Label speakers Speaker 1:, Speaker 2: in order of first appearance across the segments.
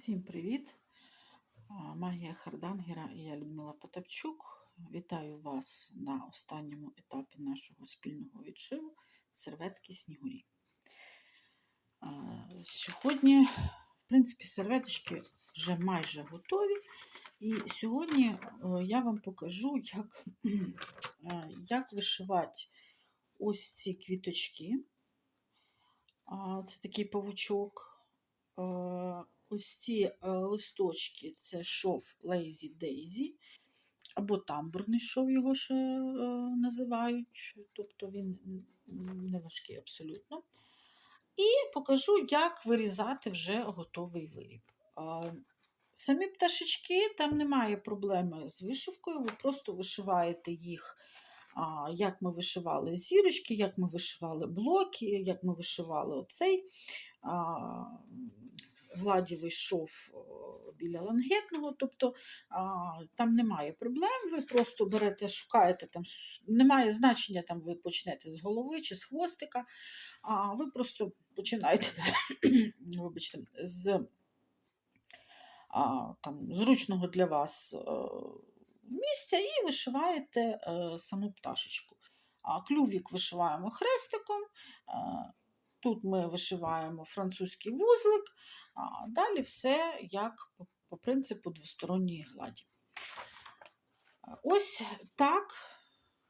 Speaker 1: Всім привіт! Магія Хардангера і я Людмила Потапчук. Вітаю вас на останньому етапі нашого спільного відшиву серветки Снігурі. Сьогодні, в принципі, серветочки вже майже готові. І сьогодні е, я вам покажу, як, е, як вишивати ось ці квіточки. Це такий павучок. Ось ці е, листочки це шов Lazy Daisy, або тамбурний шов його ще е, називають, тобто він не важкий абсолютно. І покажу, як вирізати вже готовий виріб. Самі пташечки, там немає проблеми з вишивкою, ви просто вишиваєте їх, як ми вишивали зірочки, як ми вишивали блоки, як ми вишивали оцей. Гладівий шов біля лангетного, тобто там немає проблем, ви просто берете, шукаєте, там, немає значення, там ви почнете з голови чи з хвостика, а ви просто починаєте вибачте, з там, зручного для вас е, місця і вишиваєте е, саму пташечку. Клювік вишиваємо хрестиком. Тут ми вишиваємо французький вузлик, а далі все як по, по принципу двосторонньої гладі. Ось так,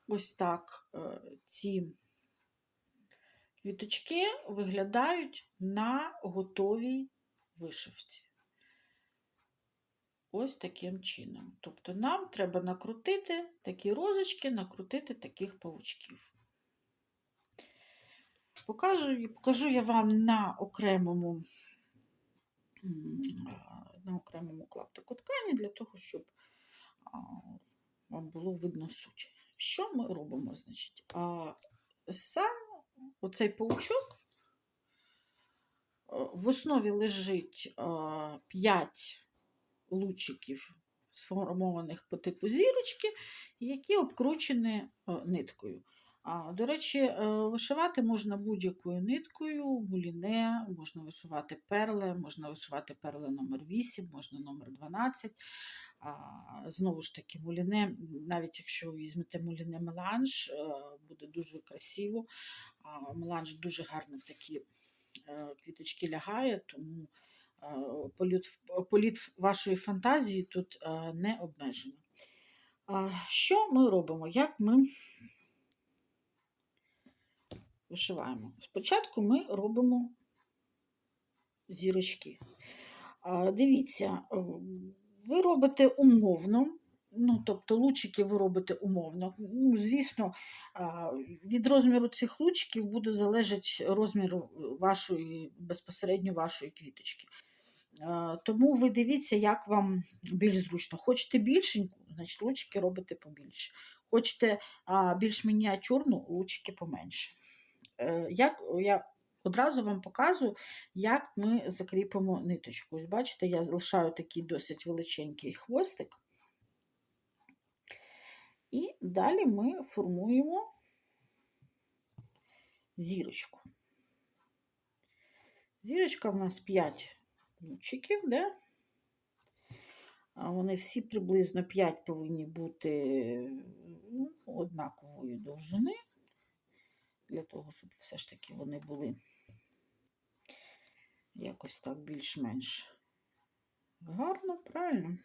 Speaker 1: ось так е, ці квіточки виглядають на готовій вишивці. Ось таким чином. Тобто нам треба накрутити такі розочки, накрутити таких павучків. Покажу, покажу я вам на окремому, на окремому клаптику ткані для того, щоб вам було видно суть. Що ми робимо? Значить? А, Сам оцей паучок в основі лежить 5 лучиків, сформованих по типу зірочки, які обкручені ниткою. А, До речі, е, вишивати можна будь-якою ниткою, муліне, можна вишивати перли, можна вишивати перли номер 8, можна номер 12. А, Знову ж таки, муліне, навіть якщо ви візьмете муліне меланж, е, буде дуже красиво. А, Меланж дуже гарно в такі е, квіточки лягає, тому політ, політ вашої фантазії тут не обмежено. Що ми робимо? Як ми вишиваємо. Спочатку ми робимо зірочки. Дивіться, ви робите умовно, ну, тобто лучики ви робите умовно. Ну, Звісно, від розміру цих лучиків буде залежати розмір вашої, безпосередньо вашої квіточки. Тому ви дивіться, як вам більш зручно. Хочете більшеньку, значить лучики робите побільше. Хочете більш мініатюрну, лучики поменше. Е, як я одразу вам показую, як ми закріпимо ниточку. Ось бачите, я залишаю такий досить величенький хвостик. І далі ми формуємо зірочку. Зірочка в нас 5 лучиків, де? Вони всі приблизно 5 повинні бути ну, однакової довжини для того, щоб все ж таки вони були якось так більш-менш гарно, правильно.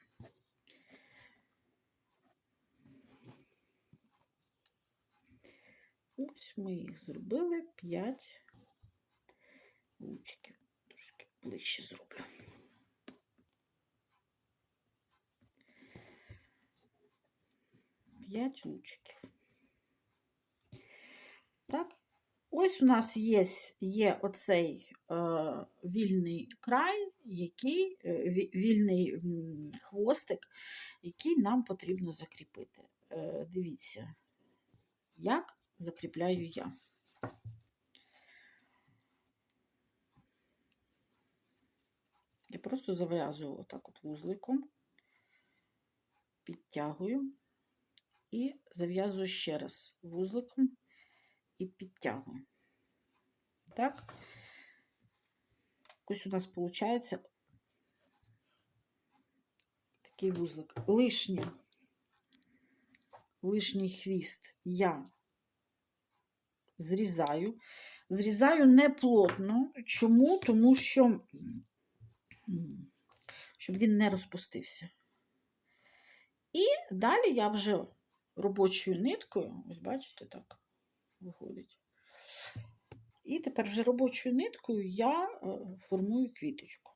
Speaker 1: Ось ми їх зробили 5 лучків. Трошки ближче зроблю. П'ять лучиків. Так, ось у нас є є оцей е, вільний край, який, е, вільний хвостик, який нам потрібно закріпити. Е, дивіться, як закріпляю я. Я просто зав'язую отак от вузликом, підтягую і зав'язую ще раз вузликом і підтягую. Так, ось у нас виходить такий вузлик. Лишнє, лишній хвіст я зрізаю. Зрізаю не плотно. Чому? Тому що щоб він не розпустився. І далі я вже робочою ниткою, ось бачите, так виходить. І тепер вже робочою ниткою я е, формую квіточку.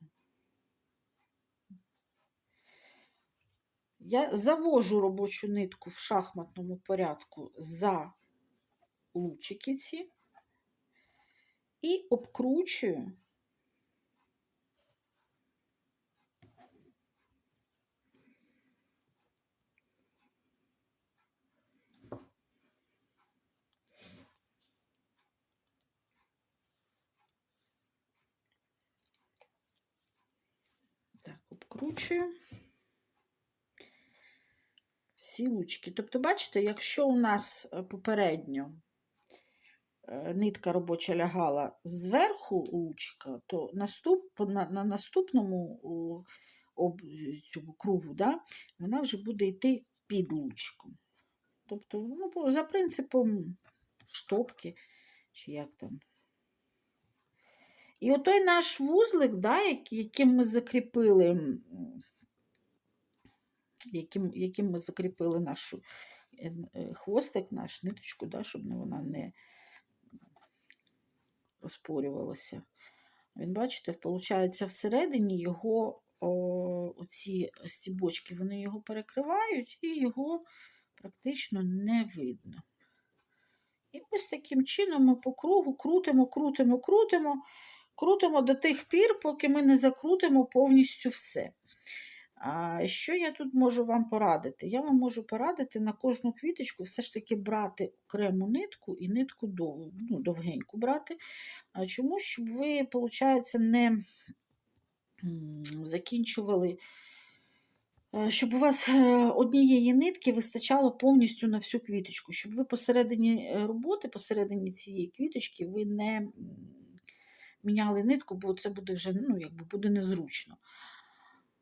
Speaker 1: Я завожу робочу нитку в шахматному порядку за лучики ці і обкручую Так, всі лучки. Тобто, бачите, якщо у нас е, попередньо е, нитка робоча лягала зверху лучка, то наступ, на, на наступному об, цьому кругу да, вона вже буде йти під лучком. Тобто, ну, за принципом штопки, чи як там. І отой наш вузлик, да, яким ми закріпили, яким, яким ми закріпили нашу е, е, хвостик, наш ниточку, да, щоб вона не розпорювалася. Він, бачите, виходить, всередині його оці стібочки, вони його перекривають і його практично не видно. І ось таким чином ми по кругу крутимо, крутимо, крутимо, крутимо до тих пір, поки ми не закрутимо повністю все. А що я тут можу вам порадити? Я вам можу порадити на кожну квіточку все ж таки брати окрему нитку і нитку дов, ну, довгеньку брати. Чому? Щоб ви, виходить, не закінчували, щоб у вас е, однієї нитки вистачало повністю на всю квіточку, щоб ви посередині е, роботи, посередині цієї квіточки, ви не міняли нитку, бо це буде вже ну, якби буде незручно.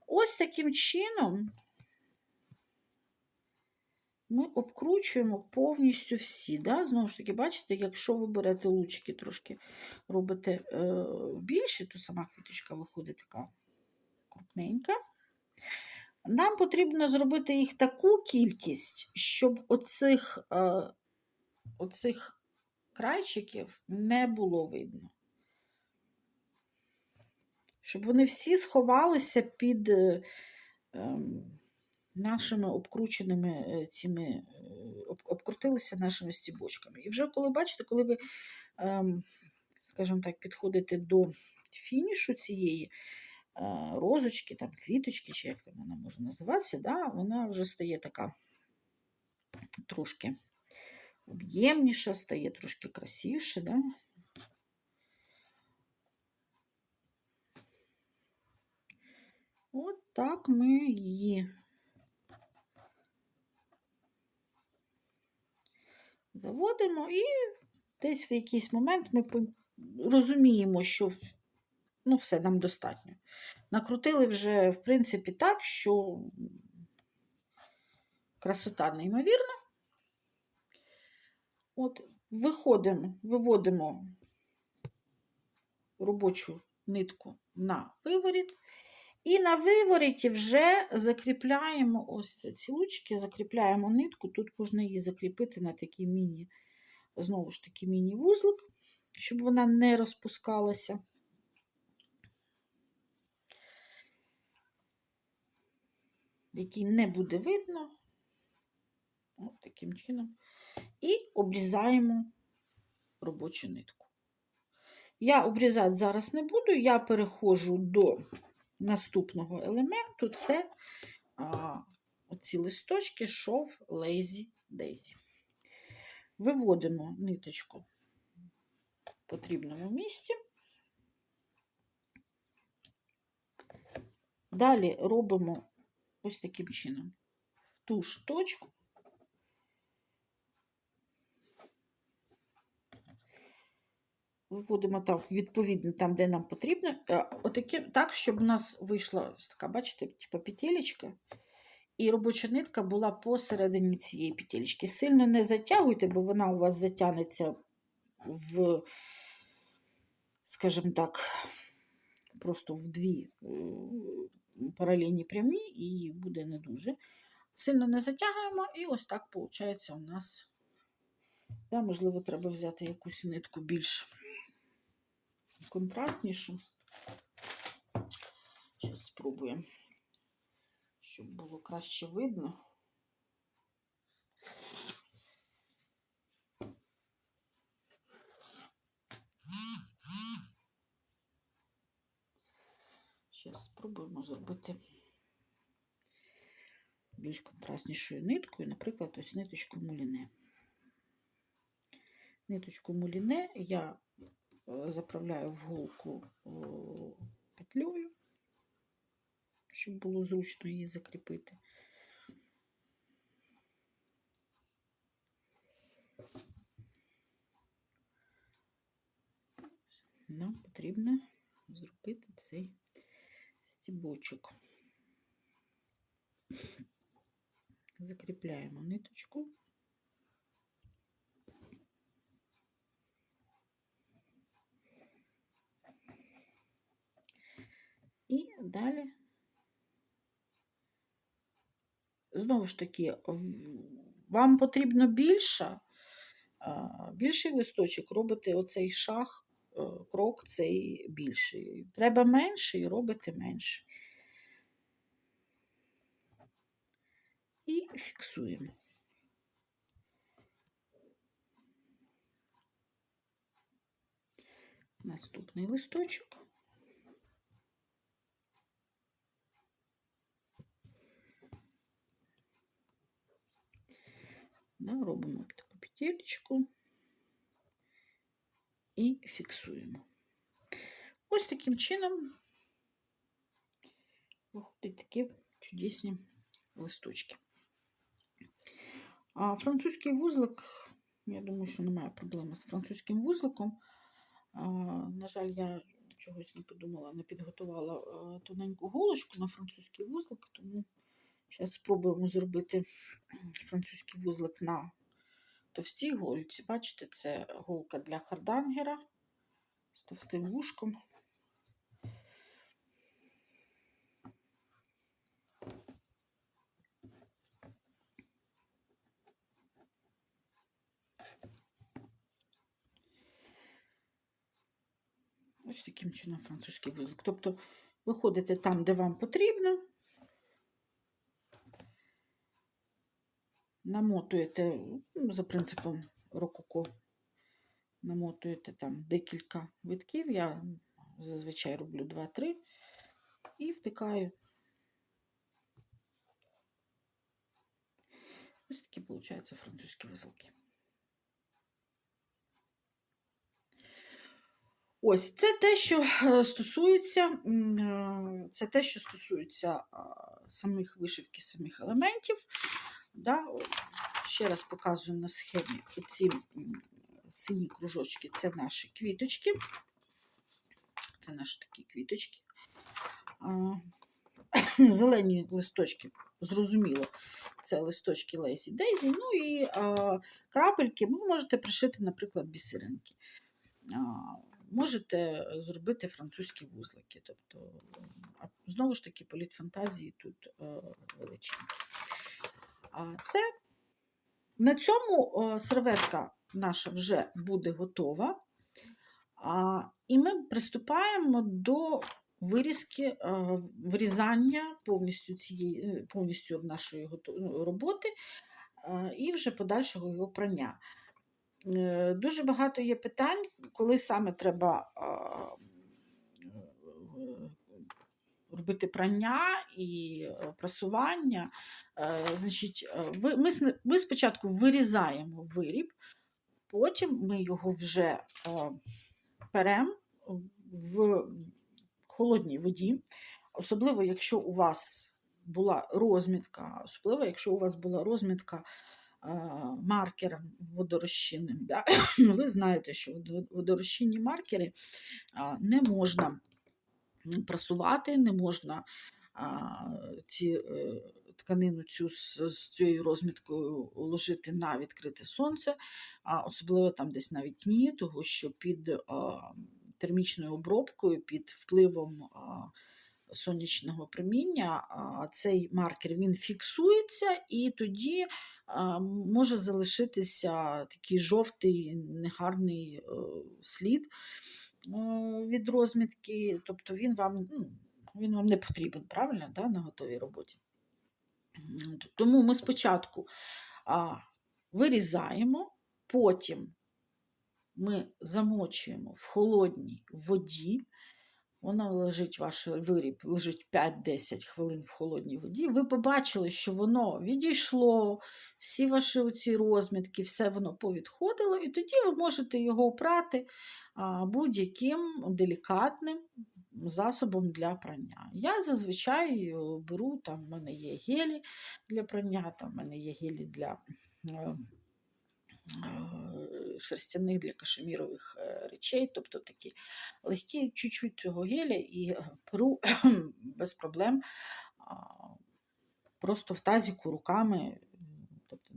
Speaker 1: Ось таким чином ми обкручуємо повністю всі. Да? Знову ж таки, бачите, якщо ви берете лучки, трошки робите е, більше, то сама квіточка виходить така крупненька. Нам потрібно зробити їх таку кількість, щоб оцих, е, оцих крайчиків не було видно. Щоб вони всі сховалися під е, ем, нашими обкрученими е, цими, е, обкрутилися нашими стібочками. І вже коли бачите, коли ви, ем, скажімо так, підходите до фінішу цієї розочки, там, квіточки, чи як там вона може називатися, да, вона вже стає така трошки об'ємніша, стає трошки красивше. Да? От так ми її заводимо і десь в якийсь момент ми розуміємо, що ну, все нам достатньо. Накрутили вже, в принципі, так, що красота неймовірна. От, виходимо, виводимо робочу нитку на виворіт. І на вивороті вже закріпляємо ось ці лучки, закріпляємо нитку. Тут можна її закріпити на такий міні, знову ж таки, міні-вузлик, щоб вона не розпускалася. Який не буде видно. От таким чином. І обрізаємо робочу нитку. Я обрізати зараз не буду, я переходжу до наступного елементу це а, оці листочки шов Lazy Daisy. Виводимо ниточку в потрібному місці. Далі робимо ось таким чином в ту ж точку. Виводимо там відповідно там, де нам потрібно. Е, Отаке, так, щоб у нас вийшла така, бачите, типу петелечка. і робоча нитка була посередині цієї петелечки. Сильно не затягуйте, бо вона у вас затягнеться в, скажімо так, просто в дві е, паралельні прямі, і буде не дуже. Сильно не затягуємо, і ось так виходить у нас. Да, можливо, треба взяти якусь нитку більш контрастнішу. Зараз спробуємо, щоб було краще видно. Зараз спробуємо зробити більш контрастнішою ниткою, наприклад, ось ниточку муліне. Ниточку муліне я заправляю в голку петлею, щоб було зручно її закріпити. Нам потрібно зробити цей стібочок. Закріпляємо ниточку. І далі, знову ж таки, вам потрібно більше, більший листочок, робите оцей шаг, е, крок цей більший. Треба менший, робите менший. І фіксуємо. Наступний листочок. Да, робимо таку петелечку і фіксуємо. Ось таким чином виходять такі чудесні листочки. А французький вузлик, я думаю, що немає проблеми з французьким вузликом. А, на жаль, я чогось не подумала, не підготувала тоненьку голочку на французький вузлик, тому зараз спробуємо зробити французький вузлик на товстій голці. Бачите, це голка для хардангера з товстим вушком. Ось таким чином французький вузлик. Тобто виходите там, де вам потрібно, намотуєте ну, за принципом рококо, намотуєте там декілька витків. Я зазвичай роблю 2-3 і втикаю. Ось такі, виходять, французькі вузлики. Ось це те, що е, стосується, е, це те, що стосується самих вишивки, самих елементів. Да? Ще раз показую на схемі ці сині кружочки це наші квіточки. Це наші такі квіточки. Зелені листочки, зрозуміло, це листочки Лейсі Дейзі. Ну і а, крапельки ви можете пришити, наприклад, бісеринки. А, можете зробити французькі вузлики. Тобто, знову ж таки, політ фантазії тут е, величенький. Це на цьому серветка наша вже буде готова. І ми приступаємо до вирізки, е, вирізання повністю цієї е, повністю нашої ну, роботи е, і вже подальшого його прання. Дуже багато є питань, коли саме треба робити прання і е, прасування. Е, Значить, е, ми, ми спочатку вирізаємо виріб, потім ми його вже перемо в холодній воді, особливо, якщо у вас була розмітка, особливо, якщо у вас була розмітка маркером водорозчинним. Да? Ви знаєте, що водо- водорозчинні маркери не можна прасувати, не можна ці, е, тканину цю з, з цією розміткою ложити на відкрите сонце, а особливо там десь на вікні, того що під термічною обробкою, під впливом сонячного проміння цей маркер він фіксується, і тоді може залишитися такий жовтий негарний е, слід від розмітки, тобто він вам, ну, він вам не потрібен, правильно, да, на готовій роботі. Тому ми спочатку вирізаємо, потім ми замочуємо в холодній воді. Вона лежить, ваш виріб лежить 5-10 хвилин в холодній воді. Ви побачили, що воно відійшло, всі ваші оці розмітки, все воно повідходило, і тоді ви можете його опрати будь-яким делікатним засобом для прання. Я зазвичай е, беру, там в мене є гелі для прання, там в мене є гелі для е, шерстяних для кашемірових е, речей, тобто такі легкі чуть-чуть цього геля і е, перу без проблем просто в тазіку руками. Тобто,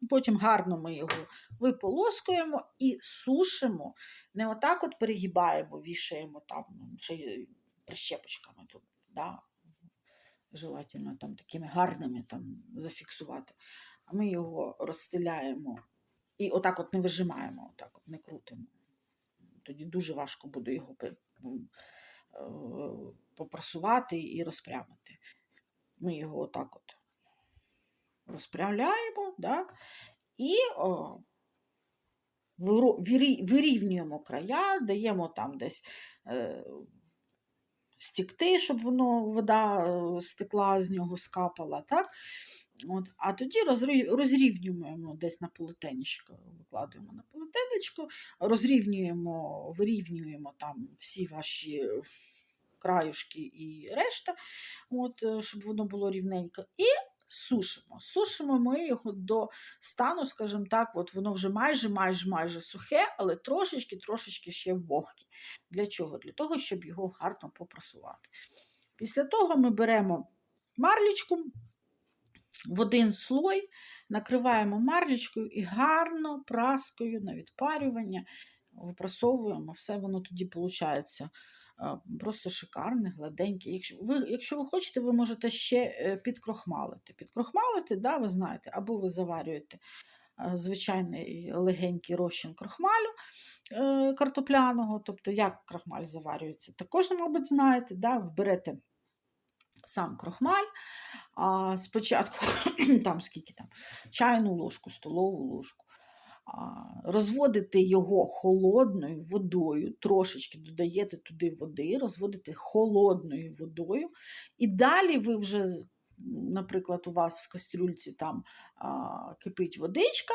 Speaker 1: ну, потім гарно ми його виполоскуємо і сушимо. Не отак от перегибаємо, вішаємо там ну, чи прищепочками тут, да, желательно там такими гарними там зафіксувати. А ми його розстеляємо і отак от не вижимаємо, отак от не крутимо. Тоді дуже важко буде його е, попрасувати і розпрямити. Ми його отак от розправляємо, да? і о, вирівнюємо края, даємо там десь е, стікти, щоб воно вода е, стекла з нього скапала. Так? От, а тоді розрівнюємо десь на полотенечко, викладуємо на полотенечко, розрівнюємо, вирівнюємо там всі ваші краюшки і решта, от, е, щоб воно було рівненько. І сушимо. Сушимо ми його до стану, скажімо так, от воно вже майже майже майже сухе, але трошечки трошечки ще вогке. Для чого? Для того, щоб його гарно попрасувати. Після того ми беремо марлічку в один слой, накриваємо марлічкою і гарно праскою на відпарювання випрасовуємо. Все воно тоді виходить просто шикарне, гладеньке. Якщо ви, якщо ви хочете, ви можете ще е, підкрохмалити. Підкрохмалити, да, ви знаєте, або ви заварюєте е, звичайний легенький розчин крохмалю е, картопляного, тобто як крохмаль заварюється, також, мабуть, знаєте, да, ви берете сам крохмаль, а спочатку там скільки там, чайну ложку, столову ложку. а, Розводите його холодною водою, трошечки додаєте туди води, розводите холодною водою, і далі ви вже, наприклад, у вас в кастрюльці там а, кипить водичка,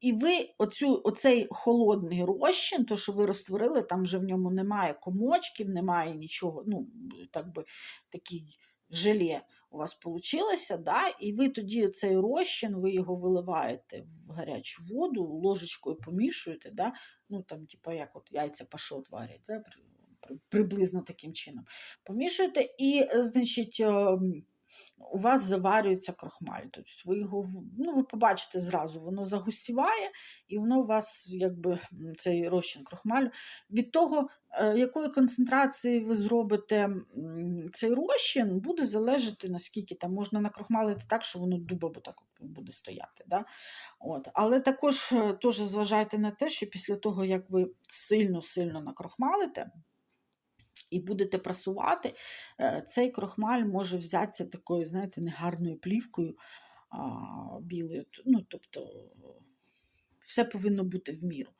Speaker 1: і ви оцю, оцей холодний розчин, то, що ви розтворили, там вже в ньому немає комочків, немає нічого, ну, так би такий желе у вас вийшло, да? і ви тоді цей розчин, ви його виливаєте в гарячу воду, ложечкою помішуєте, да? ну там, типу, як от яйця пашот варять, да? при- при- приблизно таким чином. Помішуєте, і, е, значить, ем, у вас заварюється крохмаль. Тобто ви його ну, ви побачите зразу, воно загустіває, і воно у вас, якби цей розчин крохмалю. Від того, е, якої концентрації ви зробите цей розчин, буде залежати, наскільки там можна накрохмалити так, що воно дуба так буде стояти. Да? От. Але також е, теж зважайте на те, що після того, як ви сильно-сильно накрохмалите, і будете прасувати, е, цей крохмаль може взятися такою, знаєте, негарною плівкою а, білою. Ну, тобто все повинно бути в міру.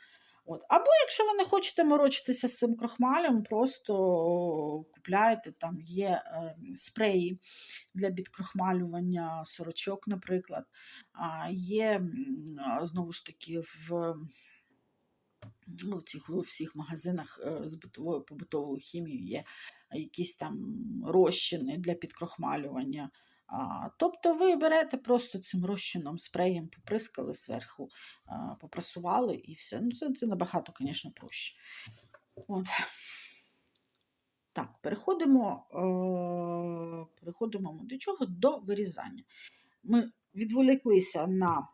Speaker 1: От. Або якщо ви не хочете морочитися з цим крохмалем, просто купляєте, там є е, спреї для підкрохмалювання сорочок, наприклад. Є, знову ж таки, в ну, в цих у всіх магазинах е, з битовою побутовою хімією є якісь там розчини для підкрохмалювання. А, тобто ви берете просто цим розчином, спреєм поприскали зверху, а, попрасували і все. Ну, це, це набагато, звісно, проще. От. Так, переходимо е, переходимо до чого? До вирізання. Ми відволіклися на,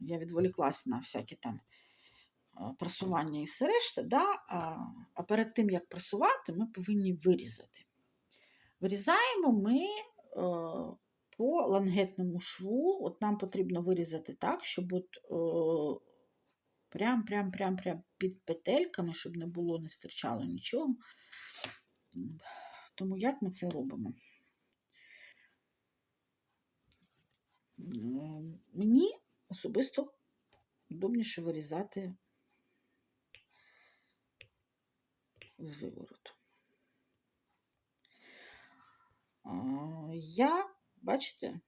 Speaker 1: я відволіклася на всякі там е, прасування і все решта, да? а, перед тим, як прасувати, ми повинні вирізати. Вирізаємо ми е, по лангетному шву. От нам потрібно вирізати так, щоб от, е, прям, прям, прям, прям під петельками, щоб не було, не стирчало нічого. Тому як ми це робимо? Мені особисто удобніше вирізати з вивороту. Я, бачите,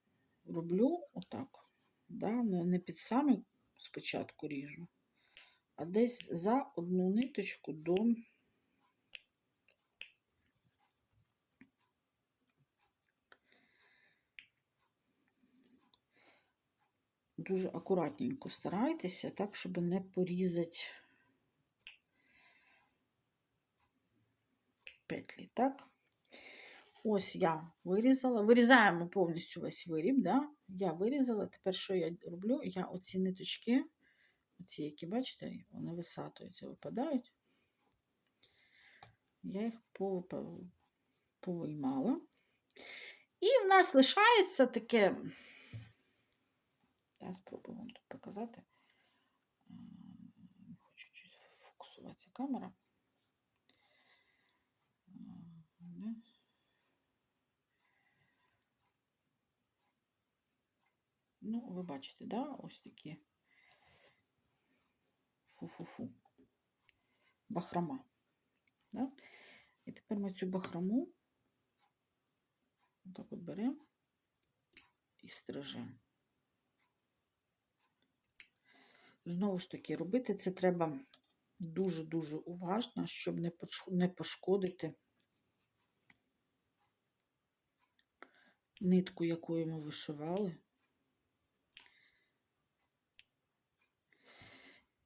Speaker 1: роблю отак. Да? Не, під саме спочатку ріжу, а десь за одну ниточку до дуже акуратненько старайтеся, так, щоб не порізати петлі, так? Ось я вирізала. Вирізаємо повністю весь виріб, да? Я вирізала. Тепер що я роблю? Я оці ниточки, оці, які, бачите, вони висатуються, випадають. Я їх повиймала. І в нас лишається таке. Я спробую вам тут показати. М, Хочу чуть фокусуватися камера. М, да. Ну, ви бачите, да? Ось такі фу-фу-фу. Бахрома. Да? І тепер ми цю бахрому так от беремо і стрижемо. Знову ж таки, робити це треба дуже-дуже уважно, щоб не пошкодити нитку, якою ми вишивали.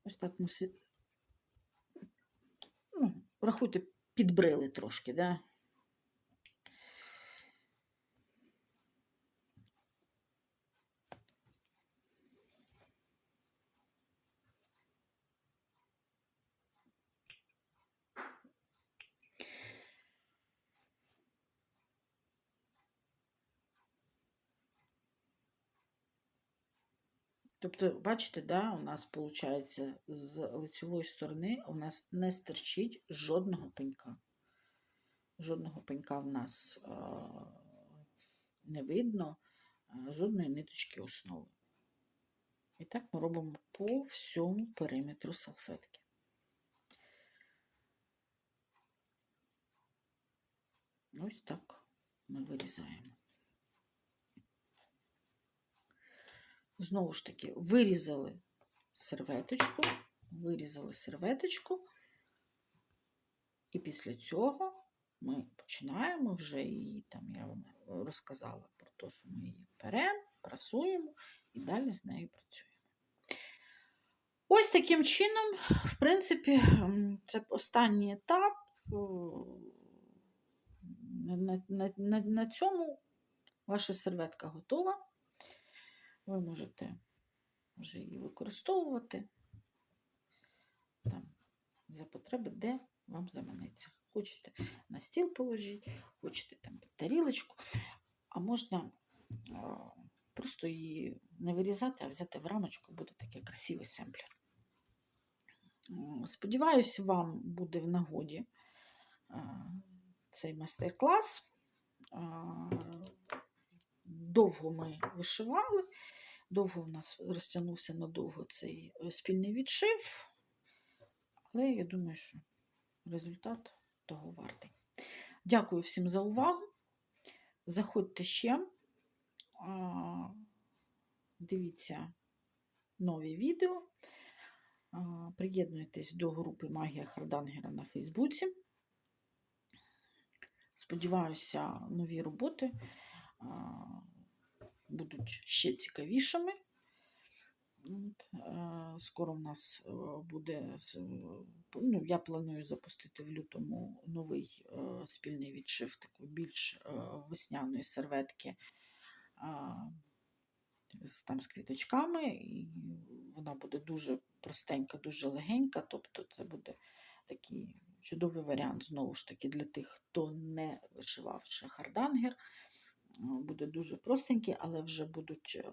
Speaker 1: Ось так ми си- ну, рахуйте, підбрили трошки, да? Тобто, бачите, да, у нас виходить з лицевої сторони у нас не стирчить жодного пенька. Жодного пенька в нас не видно, жодної ниточки основи. І так ми робимо по всьому периметру салфетки. Ось так ми вирізаємо. Знову ж таки, вирізали серветочку, вирізали серветочку, і після цього ми починаємо вже її, там я вам розказала про те, що ми її беремо, прасуємо і далі з нею працюємо. Ось таким чином, в принципі, це останній етап. На, на, на, на, на цьому ваша серветка готова. Ви можете вже її використовувати там, за потреби, де вам заманеться. Хочете на стіл положити, хочете там під тарілочку, а можна а, просто її не вирізати, а взяти в рамочку, буде такий красивий семплер. Сподіваюся, вам буде в нагоді а, цей майстер-клас. Довго ми вишивали, довго в нас розтягнувся надовго цей е, спільний відшив, але я думаю, що результат того вартий. Дякую всім за увагу. Заходьте ще, дивіться нові відео, приєднуйтесь до групи Магія Хардангера на Фейсбуці. Сподіваюся, нові роботи будуть ще цікавішими. Е, Скоро в нас е, буде, ну, я планую запустити в лютому новий е, спільний відшив такої більш е, весняної серветки з, там, з квіточками. І вона буде дуже простенька, дуже легенька. Тобто це буде такий чудовий варіант, знову ж таки, для тих, хто не вишивав ще хардангер. Е, Буде дуже простенький, але вже будуть е,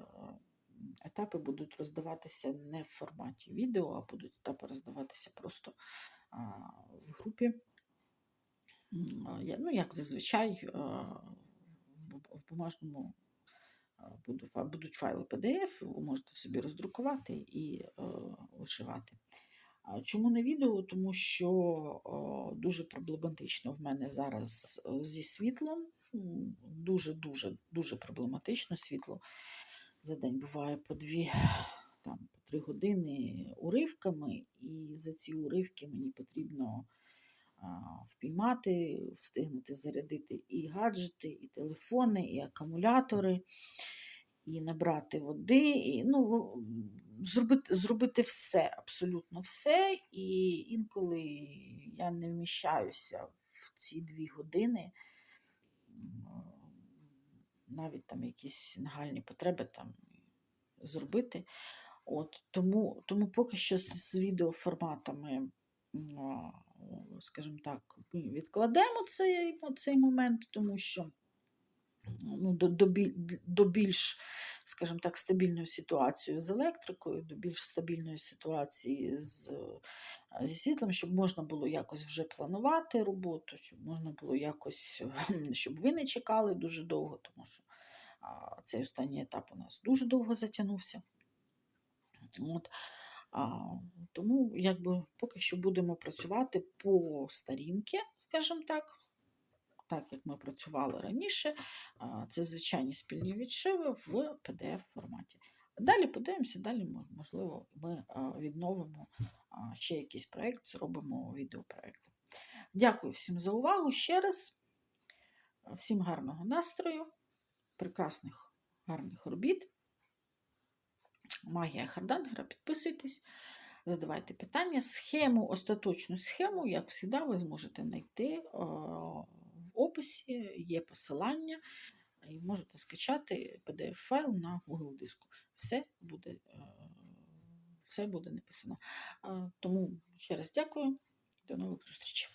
Speaker 1: етапи будуть роздаватися не в форматі відео, а будуть етапи роздаватися просто в групі. Ну, як зазвичай, в- в бумажному фа- будуть файли PDF, ви можете собі роздрукувати і е, вишивати. Чому не відео? Тому що дуже проблематично в мене зараз е, зі світлом. Дуже-дуже дуже проблематично світло за день буває по дві, там, по три години уривками, і за ці уривки мені потрібно а, впіймати, встигнути зарядити і гаджети, і телефони, і акумулятори, і набрати води, і ну, зробити, зробити все, абсолютно все. І інколи я не вміщаюся в ці дві години. Навіть там якісь нагальні потреби там зробити. От, тому, тому поки що з, з відеоформатами, скажімо так, ми відкладемо цей, цей момент, тому що ну, до, до, до більш, скажімо так, стабільної ситуації з електрикою, до більш стабільної ситуації з, е, зі світлом, щоб можна було якось вже планувати роботу, щоб можна було якось, щоб ви не чекали дуже довго, тому що цей останній етап у нас дуже довго затягнувся. От. А, тому якби поки що будемо працювати по старінки, скажімо так, так як ми працювали раніше. Це звичайні спільні відшиви в PDF форматі. Далі подивимося, далі мо- можливо ми відновимо ще якийсь проєкт, зробимо відеопроєкт. Дякую всім за увагу ще раз. Всім гарного настрою, прекрасних гарних робіт. Магія Хардангера, підписуйтесь, задавайте питання. Схему, остаточну схему, як завжди, ви зможете знайти описі, є посилання, і можете скачати PDF-файл на Google диску. Все буде, е, все буде написано. Е, Тому ще раз дякую, до нових зустрічей.